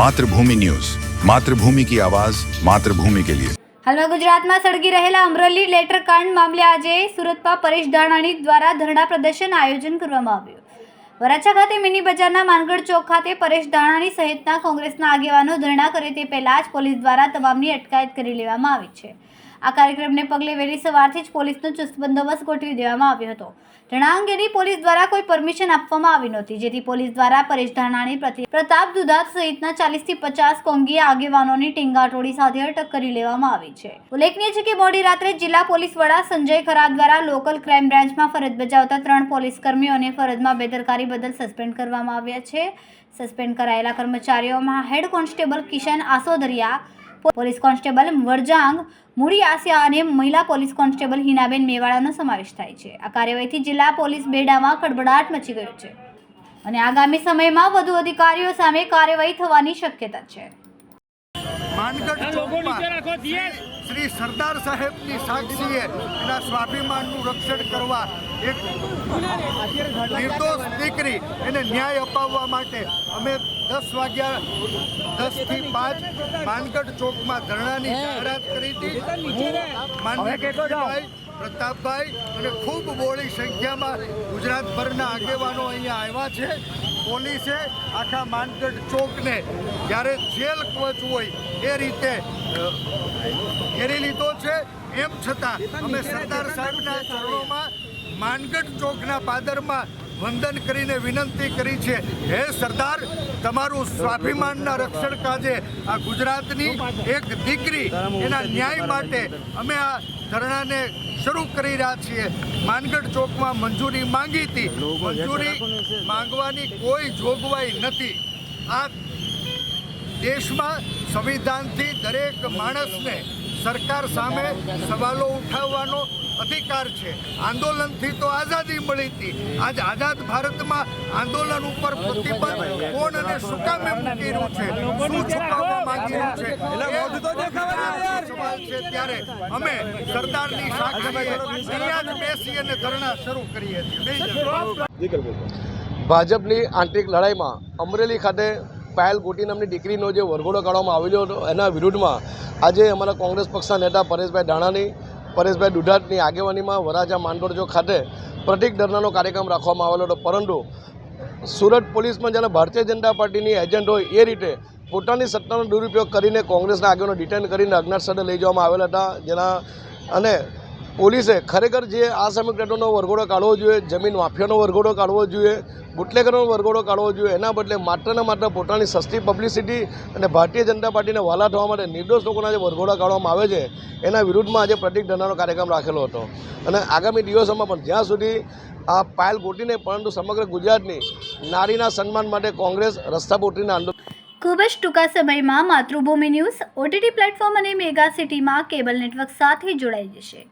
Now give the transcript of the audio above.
Mathrubhumi news. Mathrubhumi કી આવાઝ માતૃભૂમિ કે લિયે. હાલમાં ગુજરાતમાં સળગી રહેલા અમરેલી લેટર કાંડ મામલે આજે સુરતમાં પરેશ ધાણાણી દ્વારા ધરણા પ્રદર્શન આયોજન કરવામાં આવ્યું. વરાછા ખાતે મિની બજારના માનગઢ ચોક ખાતે પરેશ ધાણાણી સહિતના કોંગ્રેસના આગેવાનો ધરણા કરે તે પહેલા જ પોલીસ દ્વારા તમામની અટકાયત કરી લેવામાં આવી છે. આ કાર્યક્રમને પગલે વહેલી સવારથી જ પોલીસનો ચુસ્ત બંદોબસ્ત ગોઠવી દેવામાં આવ્યો હતો. ધણા અંગેની પોલીસ દ્વારા કોઈ પરમિશન આપવામાં આવી નહોતી, જેથી પોલીસ દ્વારા પરેશ પ્રતિ, પ્રતાપ દુધાત સહિતના ચાલીસથી પચાસ કોંગી આગેવાનોની ટીંગાટોળી સાથે અટક કરી લેવામાં આવી છે. ઉલ્લેખનીય છે કે મોડી રાત્રે જિલ્લા પોલીસ વડા સંજય ખરા દ્વારા લોકલ ક્રાઇમ બ્રાન્ચમાં ફરજ બજાવતા ત્રણ પોલીસ કર્મીઓને ફરજમાં બેદરકારી બદલ સસ્પેન્ડ કરવામાં આવ્યા છે. સસ્પેન્ડ કરાયેલા કર્મચારીઓમાં head constable Kishan Asodariya police constable Varjang Mudi Asiya અને મહિલા પોલીસ કોન્સ્ટેબલ હિનાબેન મેવાડાનો સમાવેશ થાય છે. આ કાર્યવાહીથી જિલ્લા પોલીસ બેડામાં ખળબળાટ મચી ગયો છે અને આગામી સમયમાં વધુ અધિકારીઓ સામે કાર્યવાહી થવાની શક્યતા છે. શ્રી સરદાર સાહેબની સાક્ષીએ એના સ્વાભિમાનનું રક્ષણ કરવા એક નિર્દોષ દીકરી એને ન્યાય અપાવવા માટે અમે દસ વાગ્યા દસથી પાંચ માનગઢ ચોકમાં ધરણાની જાહેરાત કરી હતી. હું પ્રતાપભાઈ અને ખૂબ બોળી સંખ્યામાં ગુજરાતભરના આગેવાનો અહીંયા આવ્યા છે. પોલીસે આખા માનગઢ ચોકને જ્યારે જેલ કવચ હોય એ રીતે ઘેરી લીધો છે. એમ છતાં અમે સરદાર સાહેબના ચરણોમાં માનગઢ ચોકના પાદરમાં વંદન કરીને વિનંતી કરી છે. હે સરદાર, તમારું સ્વાભિમાનના રક્ષણ કાજે આ ગુજરાતની એક દીકરી એના ન્યાય માટે અમે આ ધરણાને શરૂ કરી રહ્યા છીએ. માનગઢ ચોકમાં મંજૂરી માંગી હતી. મંજૂરી માંગવાની કોઈ જોગવાઈ નથી. આ દેશમાં સંવિધાનથી દરેક માણસને સરકાર સામે સવાલો ઉઠાવવાનો અધિકાર છે. આંદોલનથી તો આઝાદી મળી હતી. આજ આઝાદ ભારતમાં આંદોલન ઉપર પ્રતિબંધ કોણ અને શું કામ એમ મૂકી રહ્યું છે? શું છુપાવવા માંગી રહ્યું છે? ત્યારે અમે સરદારની સાક્ષીએ બેસી અને ધરણા શરૂ કરીએ છીએ ભાજપની આંતરિક લડાઈમાં અમરેલી ખાતે પાયલ ગોટી નામની દીકરીનો જે વરઘોડો કાઢવામાં આવેલો હતો એના વિરુદ્ધમાં આજે અમારા કોંગ્રેસ પક્ષના નેતા પરેશભાઈ ધાણાની પરેશભાઈ દુધાતની આગેવાનીમાં વરાજા માંડોળ ખાતે પ્રતિક ધરનાનો કાર્યક્રમ રાખવામાં આવેલો હતો. પરંતુ સુરત પોલીસમાં જ્યારે ભારતીય જનતા પાર્ટીની એજન્ટ હોય એ રીતે પોતાની સત્તાનો દુરુપયોગ કરીને કોંગ્રેસના આગેવાનો ડિટેન કરીને અજ્ઞાત સ્થળે લઈ જવામાં આવેલા હતા. જેના અને પોલીસે ખરેખર જે આ સમીકરણોનો વરઘોડો કાઢવો જોઈએ, જમીન માફિયાનો વરઘોડો કાઢવો જોઈએ, બુટલેગરનો વરઘોડો કાઢવો જોઈએ, એના બદલે માત્ર ને માત્ર પોતાની સસ્તી પબ્લિસિટી અને ભારતીય જનતા પાર્ટીને વાલા થવા માટે નિર્દોષ લોકોના જે વરઘોડા કાઢવામાં આવે છે, એના વિરુદ્ધમાં આજે પ્રતિક ધરણાનો કાર્યક્રમ રાખેલો હતો. અને આગામી દિવસોમાં પણ જ્યાં સુધી આ પાયલ ગોટીને, પરંતુ સમગ્ર ગુજરાતની નારીના સન્માન માટે કોંગ્રેસ રસ્તા પર આંદોલન ખૂબ જ ટૂંકા સમયમાં માતૃભૂમિ ન્યૂઝ, ઓટીટી પ્લેટફોર્મ અને મેગા સિટીમાં કેબલ નેટવર્ક સાથે જોડાઈ જશે.